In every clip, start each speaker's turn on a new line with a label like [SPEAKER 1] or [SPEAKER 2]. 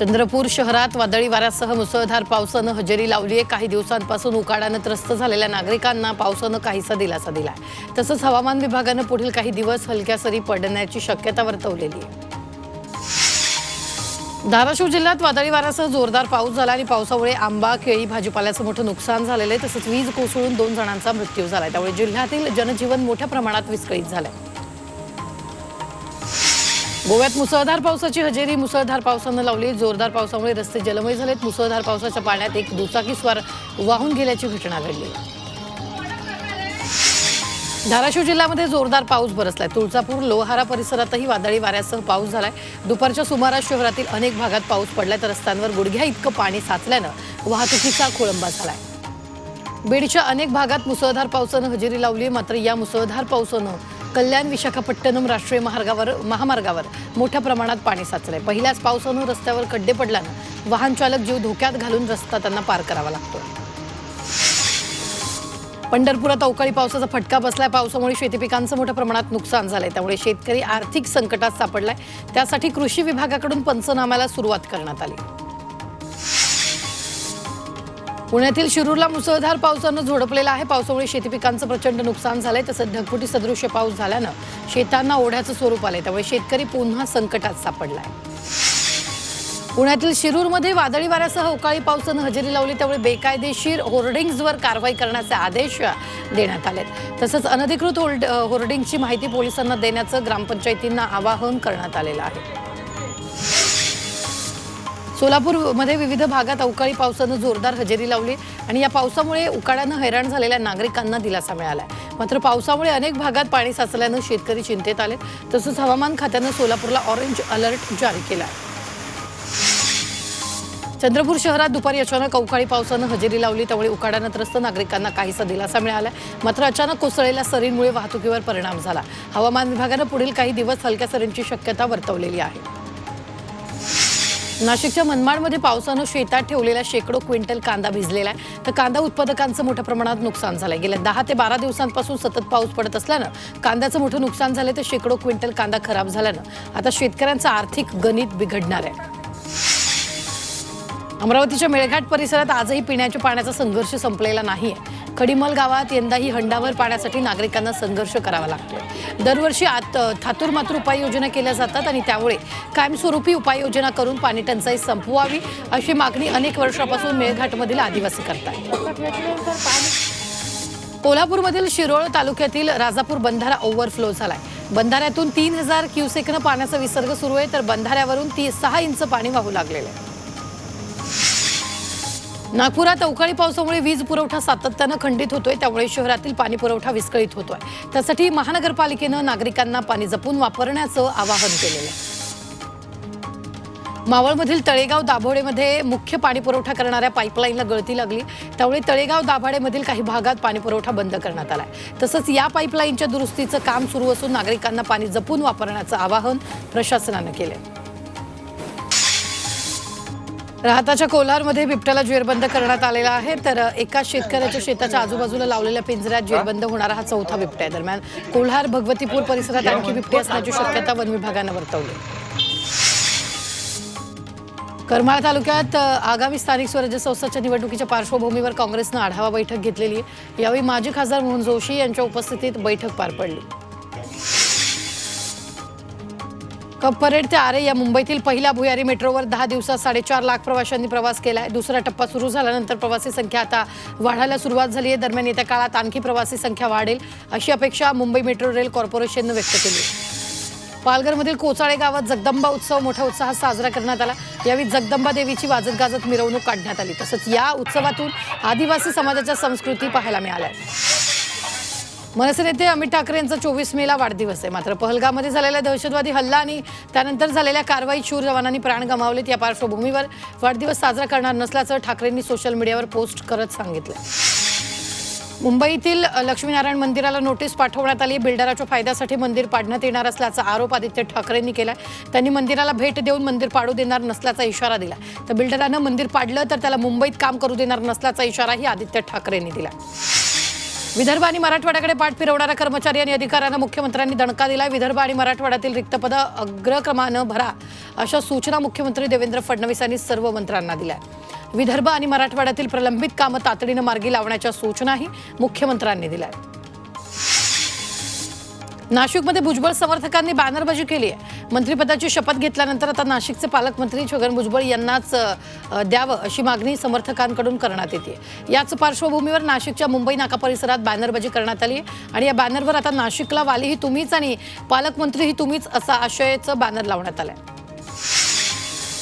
[SPEAKER 1] चंद्रपूर शहरात वादळी वाऱ्यासह मुसळधार पावसानं हजेरी लावली आहे काही दिवसांपासून उकाडानं त्रस्त झालेल्या नागरिकांना पावसानं काहीसा दिलासा दिलाय. तसंच हवामान विभागानं पुढील काही दिवस हलक्या सरी पडण्याची शक्यता वर्तवलेली आहे. धाराशिव जिल्ह्यात वादळी वाऱ्यासह जोरदार पाऊस झाला आणि पावसामुळे आंबा केळी भाजीपाल्याचं मोठं नुकसान झालेलं आहे. तसंच वीज कोसळून दोन जणांचा मृत्यू झालाय. त्यामुळे जिल्ह्यातील जनजीवन मोठ्या प्रमाणात विस्कळीत आहे गोव्यात मुसळधार पावसाची हजेरी मुसळधार पावसानं लावली जोरदार पावसामुळे रस्ते जलमय झालेत. मुसळधार पावसाच्या पाण्यात एक दुचाकीस्वार वाहून गेल्याची घटना घडली. धाराशिव जिल्ह्यामध्ये जोरदार पाऊस बरसलाय. तुळजापूर लोहारा परिसरातही वादळी वाऱ्यासह पाऊस झालाय. दुपारच्या सुमारास शहरातील अनेक भागात पाऊस पडलाय तर रस्त्यांवर गुडघ्या इतकं पाणी साचल्यानं वाहतुकीचा खोळंबा झालाय. बीडच्या अनेक भागात मुसळधार पावसानं हजेरी लावली मात्र या मुसळधार पावसानं कल्याण विशाखापट्टणम राष्ट्रीय महामार्गावर महामार्गावर मोठ्या प्रमाणात पाणी साचलंय. पहिल्याच पावसानं रस्त्यावर खड्डे पडल्यानं वाहन चालक जीव धोक्यात घालून रस्ता त्यांना पार करावा लागतो पंढरपुरात अवकाळी पावसाचा फटका बसलाय. पावसामुळे शेती पिकांचं मोठ्या प्रमाणात नुकसान झालंय. त्यामुळे शेतकरी आर्थिक संकटात सापडलाय. त्यासाठी कृषी विभागाकडून पंचनाम्याला सुरुवात करण्यात आली. पुण्यातील शिरूरला मुसळधार पावसानं झोडपलेला आहे. पावसामुळे शेती पिकांचं प्रचंड नुकसान झालंय. तसंच ढगफुटी सदृश्य पाऊस झाल्यानं शेतांना ओढ्याचं स्वरूप आलंय. त्यामुळे शेतकरी पुन्हा संकटात सापडलाय. पुण्यातील शिरूरमध्ये वादळी वाऱ्यासह अवकाळी पावसानं हजेरी लावली. त्यामुळे बेकायदेशीर होर्डिंग्जवर कारवाई करण्याचे आदेश देण्यात आलेत. तसंच अनधिकृत होल्ड होर्डिंगची माहिती पोलिसांना देण्याचं ग्रामपंचायतींना आवाहन करण्यात आलेलं आहे. सोलापूरमध्ये विविध भागात अवकाळी पावसानं जोरदार हजेरी लावली आणि या पावसामुळे उकाड्यानं हैराण झालेल्या नागरिकांना दिलासा मिळाला. मात्र पावसामुळे अनेक भागात पाणी साचल्यानं शेतकरी चिंतेत आले. तसंच हवामान खात्यानं सोलापूरला ऑरेंज अलर्ट जारी केला आहे चंद्रपूर शहरात दुपारी अचानक अवकाळी पावसानं हजेरी लावली. त्यामुळे उकाड्यानं त्रस्त नागरिकांना काहीसा दिलासा मिळाला मात्र अचानक कोसळलेल्या सरींमुळे वाहतुकीवर परिणाम झाला. हवामान विभागानं पुढील काही दिवस हलक्या सरींची शक्यता वर्तवलेली आहे. नाशिकच्या मनमाडमध्ये पावसानं शेतात ठेवलेला शेकडो क्विंटल कांदा भिजलेला आहे. तर कांदा उत्पादकांचं मोठ्या प्रमाणात नुकसान झालंय. गेल्या दहा ते बारा दिवसांपासून सतत पाऊस पडत असल्यानं कांद्याचं मोठं नुकसान झालंय तर शेकडो क्विंटल कांदा खराब झाल्यानं आता शेतकऱ्यांचं आर्थिक गणित बिघडणार आहे. अमरावतीच्या मेळघाट परिसरात आजही पिण्याच्या पाण्याचा संघर्ष संपलेला नाही आहे खडीमल गावात यंदाही हंडावर पाण्यासाठी नागरिकांना संघर्ष करावा लागतो दरवर्षी आत थातूरमातूर उपाययोजना केल्या जातात आणि त्यामुळे कायमस्वरूपी उपाययोजना करून पाणी टंचाई संपवावी अशी मागणी अनेक वर्षापासून मेळघाटमधील आदिवासी करतात कोल्हापूरमधील शिरोळ तालुक्यातील राजापूर बंधारा ओव्हरफ्लो झालाय. बंधाऱ्यातून तीन हजार क्युसेकनं पाण्याचा विसर्ग सुरू आहे तर बंधाऱ्यावरून ती सहा इंच पाणी वाहू लागलेलं आहे. नागपुरात अवकाळी पावसामुळे वीज पुरवठा सातत्यानं खंडित होतोय. त्यामुळे शहरातील पाणी पुरवठा विस्कळीत होतोय. त्यासाठी महानगरपालिकेनं नागरिकांना पाणी जपून वापरण्याचं आवाहन केलेलं आहे. मावळमधील तळेगाव दाभोडेमध्ये मुख्य पाणी पुरवठा करणाऱ्या पाईपलाईनला गळती लागली. त्यामुळे तळेगाव दाभाडेमधील काही भागात पाणी पुरवठा बंद करण्यात आलाय. तसंच या पाईपलाईनच्या दुरुस्तीचं काम सुरू असून नागरिकांना पाणी जपून वापरण्याचं आवाहन प्रशासनानं केलं राहताच्या कोल्हारमध्ये बिबट्याला जेरबंद करण्यात आलेला आहे तर एका शेतकऱ्याच्या शेताच्या आजूबाजूला लावलेल्या पिंजऱ्यात जेरबंद होणारा हा चौथा बिबट्या आहे. दरम्यान कोल्हार भगवतीपूर परिसरात आणखी बिबटे असण्याची शक्यता वन विभागानं वर्तवली. करमाळ तालुक्यात आगामी स्थानिक स्वराज्य संस्थांच्या निवडणुकीच्या पार्श्वभूमीवर काँग्रेसनं आढावा बैठक घेतलेली. आहे यावेळी माजी खासदार मोहन जोशी यांच्या उपस्थितीत बैठक पार पडली. कप परेड ते आरे या मुंबईतील पहिल्या भुयारी मेट्रोवर दहा दिवसात साडेचार लाख प्रवाशांनी प्रवास केला आहे दुसरा टप्पा सुरू झाल्यानंतर प्रवासी संख्या आता वाढायला सुरुवात झाली आहे. दरम्यान येत्या काळात आणखी प्रवासी संख्या वाढेल अशी अपेक्षा मुंबई मेट्रो रेल कॉर्पोरेशननं व्यक्त केली पालघरमधील कोचाळे गावात जगदंबा उत्सव मोठ्या उत्साहात साजरा करण्यात आला. यावेळी जगदंबा देवीची वाजत गाजत मिरवणूक काढण्यात आली. तसंच या उत्सवातून आदिवासी समाजाच्या संस्कृती पाहायला मिळाल्या. मनसे नेते अमित ठाकरे यांचा चोवीस मेला वाढदिवस आहे. मात्र पहलगावमध्ये झालेला दहशतवादी हल्ला आणि त्यानंतर झालेल्या कारवाईत शूर जवानांनी प्राण गमावलेत या पार्श्वभूमीवर वाढदिवस साजरा करणार नसल्याचं ठाकरेंनी सोशल मीडियावर पोस्ट करत सांगितलं. मुंबईतील लक्ष्मीनारायण मंदिराला नोटीस पाठवण्यात आली. बिल्डराच्या फायद्यासाठी मंदिर पाडण्यात येणार असल्याचा आरोप आदित्य ठाकरेंनी केला त्यांनी मंदिराला भेट देऊन मंदिर पाडू देणार नसल्याचा इशारा दिला. तर बिल्डरानं मंदिर पाडलं तर त्याला मुंबईत काम करू देणार नसल्याचा इशाराही आदित्य ठाकरेंनी दिला. विदर्भ आणि मराठवाड्याकडे पाठ फिरवणाऱ्या कर्मचारी आणि अधिकाऱ्यांना मुख्यमंत्र्यांनी दणका दिला विदर्भ आणि मराठवाड्यातील रिक्त पदं अग्रक्रमानं भरा अशा सूचना मुख्यमंत्री देवेंद्र फडणवीस यांनी सर्व मंत्र्यांना दिल्या. विदर्भ आणि मराठवाड्यातील प्रलंबित कामं तातडीनं मार्गी लावण्याच्या सूचनाही मुख्यमंत्र्यांनी दिल्या. नाशिकमध्ये भुजबळ समर्थकांनी बॅनरबाजी केली आहे मंत्रिपदाची शपथ घेतल्यानंतर आता नाशिकचे पालकमंत्री छगन भुजबळ यांनाच द्यावं अशी मागणी समर्थकांकडून करण्यात येते. याच पार्श्वभूमीवर नाशिकच्या मुंबई नाका परिसरात बॅनरबाजी करण्यात आली आणि या बॅनरवर आता नाशिकला वालीही तुम्हीच आणि पालकमंत्रीही तुम्हीच असा आशयाचं बॅनर लावण्यात आलंय.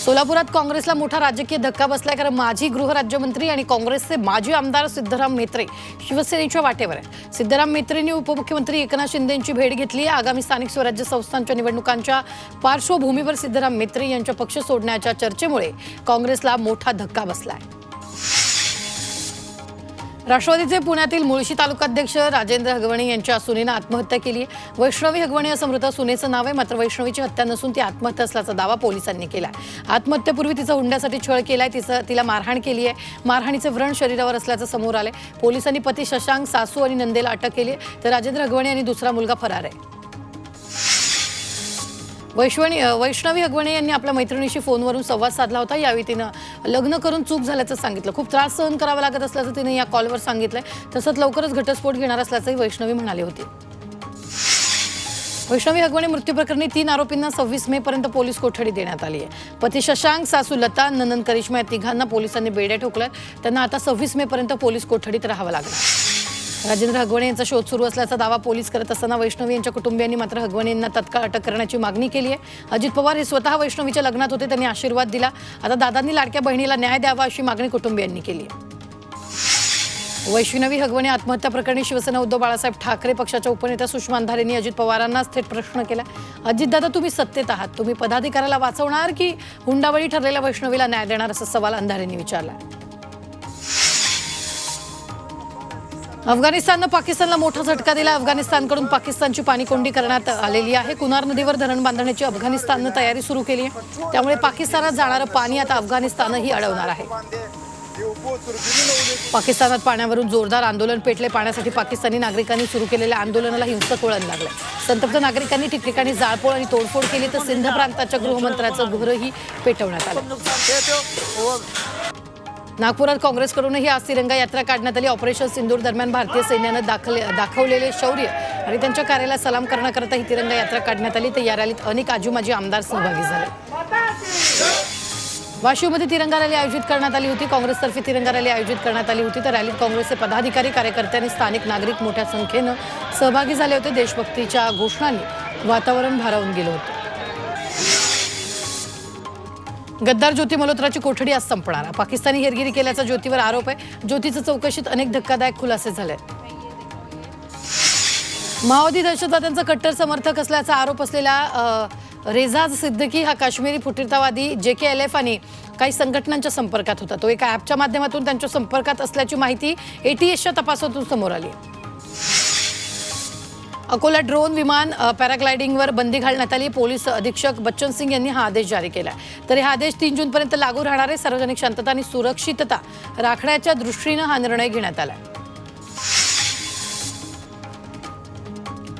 [SPEAKER 1] सोलापुरात काँग्रेसला मोठा राजकीय धक्का बसलाय कारण माजी गृहराज्यमंत्री आणि काँग्रेसचे माजी आमदार सिद्धराम मेत्रे शिवसेनेच्या वाटेवर आहे सिद्धराम मेत्रेंनी उपमुख्यमंत्री एकनाथ शिंदेंची भेट घेतली आहे. आगामी स्थानिक स्वराज्य संस्थांच्या निवडणुकांच्या पार्श्वभूमीवर सिद्धराम मेत्रे यांच्या पक्ष सोडण्याच्या चर्चेमुळे काँग्रेसला मोठा धक्का बसलाय. राष्ट्रवादीचे पुण्यातील मुळशी तालुकाध्यक्ष राजेंद्र हगवणे यांच्या सुनेनं आत्महत्या केली आहे. वैष्णवी हगवणे असं मृत सुनेचं नाव आहे मात्र वैष्णवीची हत्या नसून ती आत्महत्या असल्याचा दावा पोलिसांनी केला आत्महत्येपूर्वी तिचा हुंड्यासाठी छळ केलाय तिचं तिला मारहाण केली आहे. मारहाणीचे व्रण शरीरावर असल्याचं समोर आलंय. पोलिसांनी पती शशांक सासू आणि नंदेला अटक केली तर राजेंद्र हगवणे आणि दुसरा मुलगा फरार आहे. वैश्वणी वैष्णवी अगवणे यांनी आपल्या मैत्रिणीशी फोनवरून संवाद साधला होता. यावेळी तिनं लग्न करून चूक झाल्याचं सांगितलं. खूप त्रास सहन करावा लागत असल्याचं तिने या कॉलवर सांगितलंय. तसंच लवकरच घटस्फोट घेणार असल्याचंही वैष्णवी म्हणाले होते. वैष्णवी हगवणे मृत्यू प्रकरणी तीन आरोपींना सव्वीस मे पर्यंत पोलीस कोठडी देण्यात आली आहे. पती शशांक सासू लता नंदन करिश्मा या तिघांना पोलिसांनी बेड्या ठोकल्यात. त्यांना आता सव्वीस मे पर्यंत पोलीस कोठडीत राहावं लागलं राजेंद्र हगवणे यांचा शोध सुरू असल्याचा दावा पोलीस करत असताना वैष्णवी यांच्या कुटुंबियांनी मात्र हगवणे यांना तत्काळ अटक करण्याची मागणी केली आहे. अजित पवार हे स्वतः वैष्णवीच्या लग्नात होते त्यांनी आशीर्वाद दिला. आता दादांनी लाडक्या बहिणीला न्याय द्यावा अशी मागणी कुटुंबियांनी केली आहे. वैष्णवी हगवणे आत्महत्या प्रकरणी शिवसेना उद्धव बाळासाहेब ठाकरे पक्षाच्या उपनेत्या सुषमा अंधारेंनी अजित पवारांनाच थेट प्रश्न केला. अजितदादा तुम्ही सत्तेत आहात. तुम्ही पदाधिकाऱ्याला वाचवणार की हुंडाबळी ठरलेल्या वैष्णवीला न्याय देणार असा सवाल अंधारेंनी विचारला. अफगाणिस्ताननं पाकिस्तानला मोठा झटका दिला. अफगाणिस्तानकडून पाकिस्तानची पाणीकोंडी करण्यात आलेली आहे. कुनार नदीवर धरण बांधण्याची अफगाणिस्ताननं तयारी सुरू केली आहे. त्यामुळे पाकिस्तानात जाणारं पाणी आता अफगाणिस्तानही अडवणार आहे. पाकिस्तानात पाण्यावरून जोरदार आंदोलन पेटले. पाण्यासाठी पाकिस्तानी नागरिकांनी सुरू केलेल्या आंदोलनाला हिंसक वळण लागलं संतप्त नागरिकांनी ठिकठिकाणी जाळपोळ आणि तोडफोड केली तर सिंध प्रांताच्या गृहमंत्र्याचं घरही पेटवण्यात आलं. नागपुरात काँग्रेसकडूनही आज तिरंगा यात्रा काढण्यात आली. ऑपरेशन सिंदूर दरम्यान भारतीय सैन्यानं दाखले दाखवलेले शौर्य आणि त्यांच्या कार्याला सलाम करण्याकरता ही तिरंगा यात्रा काढण्यात आली. तर या रॅलीत अनेक आजी आमदार सहभागी झाले. वाशिवमध्ये तिरंगा रॅली आयोजित करण्यात आली होती. काँग्रेसतर्फे तिरंगा रॅली आयोजित करण्यात आली होती. तर रॅलीत काँग्रेसचे पदाधिकारी कार्यकर्ते आणि स्थानिक नागरिक मोठ्या संख्येनं सहभागी झाले होते. देशभक्तीच्या घोषणांनी वातावरण भारावून गेलं होतं. गद्दार ज्योती मल्होत्राची कोठडी आज संपणार. पाकिस्तानी हेरगिरी केल्याचा ज्योतीवर आरोप आहे. ज्योतीच्या चौकशीत अनेक धक्कादायक खुलासे झाले. माओवादी दहशतवाद्यांचा कट्टर समर्थक असल्याचा आरोप असलेला रेझाज सिद्दीकी हा काश्मीरी फुटीरतावादी जे के एल एफ आणि काही संघटनांच्या संपर्कात होता. तो एका ॲपच्या माध्यमातून त्यांच्या संपर्कात असल्याची माहिती एटीएसच्या तपासातून समोर आली. आहे अकोला ड्रोन विमान पॅराग्लायडिंगवर बंदी घालण्यात आली. पोलीस अधीक्षक बच्चन सिंग यांनी हा आदेश जारी केला तर हा आदेश तीन जूनपर्यंत लागू राहणारे सार्वजनिक शांतता आणि सुरक्षितता राखण्याच्या दृष्टीनं हा निर्णय घेण्यात आला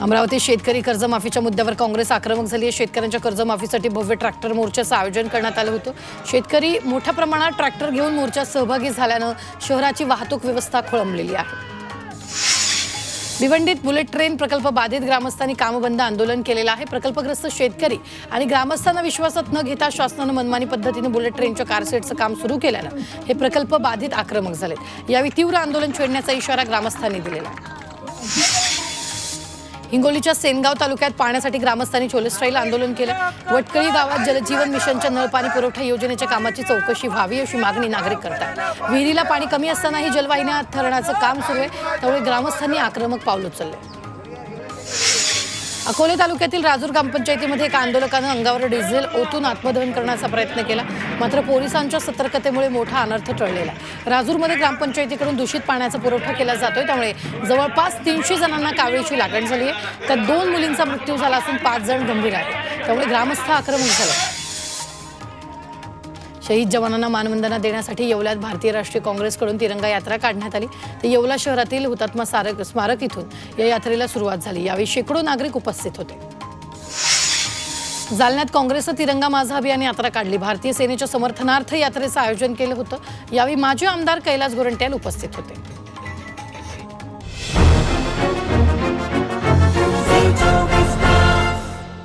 [SPEAKER 1] अमरावती शेतकरी कर्जमाफीच्या मुद्द्यावर काँग्रेस आक्रमक झाली आहे. शेतकऱ्यांच्या कर्जमाफीसाठी भव्य ट्रॅक्टर मोर्चाचं आयोजन करण्यात आलं होतं. शेतकरी मोठ्या प्रमाणात ट्रॅक्टर घेऊन मोर्चात सहभागी झाल्यानं शहराची वाहतूक व्यवस्था खोळंबलेली आहे. भिवंडीत बुलेट ट्रेन प्रकल्प बाधित ग्रामस्थांनी कामबंद आंदोलन केलेलं आहे. प्रकल्पग्रस्त शेतकरी आणि ग्रामस्थांना विश्वासात न घेता शासनानं मनमानी पद्धतीने बुलेट ट्रेनच्या कारसेटचं काम सुरू केल्यानं हे प्रकल्प बाधित आक्रमक झालेत. यावेळी तीव्र आंदोलन छेडण्याचा इशारा ग्रामस्थांनी दिलेला आहे. हिंगोलीच्या सेनगाव तालुक्यात पाण्यासाठी ग्रामस्थांनी चोलेस्टाईल आंदोलन केलं. वटकळी गावात जलजीवन मिशनच्या नळपाणी पुरवठा योजनेच्या कामाची चौकशी व्हावी अशी मागणी नागरिक करतात विहिरीला पाणी कमी असतानाही जलवाहिन्या ठरण्याचं काम सुरू आहे. त्यामुळे ग्रामस्थांनी आक्रमक पाऊल उचलले. अकोले तालुक्यातील राजूर ग्रामपंचायतीमध्ये एका आंदोलकानं अंगावर डिझेल ओतून आत्मदहन करण्याचा प्रयत्न केला. मात्र पोलिसांच्या सतर्कतेमुळे मोठा अनर्थ टळलेला आहे. राजूरमध्ये ग्रामपंचायतीकडून दूषित पाण्याचा पुरवठा केला जातोय. त्यामुळे जवळपास तीनशे जणांना कावळीची लागण झाली आहे. त्यात दोन मुलींचा मृत्यू झाला असून पाच जण गंभीर आहेत. त्यामुळे ग्रामस्थ आक्रमक झाले. शहीद जवानांना मानवंदना देण्यासाठी येवल्यात. भारतीय राष्ट्रीय काँग्रेसकडून तिरंगा यात्रा काढण्यात आली. तर येवला शहरातील हुतात्मा स्मारक स्मारक इथून या यात्रेला सुरुवात झाली. यावेळी शेकडो नागरिक उपस्थित होते. जालन्यात काँग्रेसचं तिरंगा माझा अभियान यात्रा काढली. भारतीय सेनेच्या समर्थनार्थ यात्रेचं आयोजन केलं होतं. यावेळी माजी आमदार कैलास गोरंट्याल उपस्थित होते.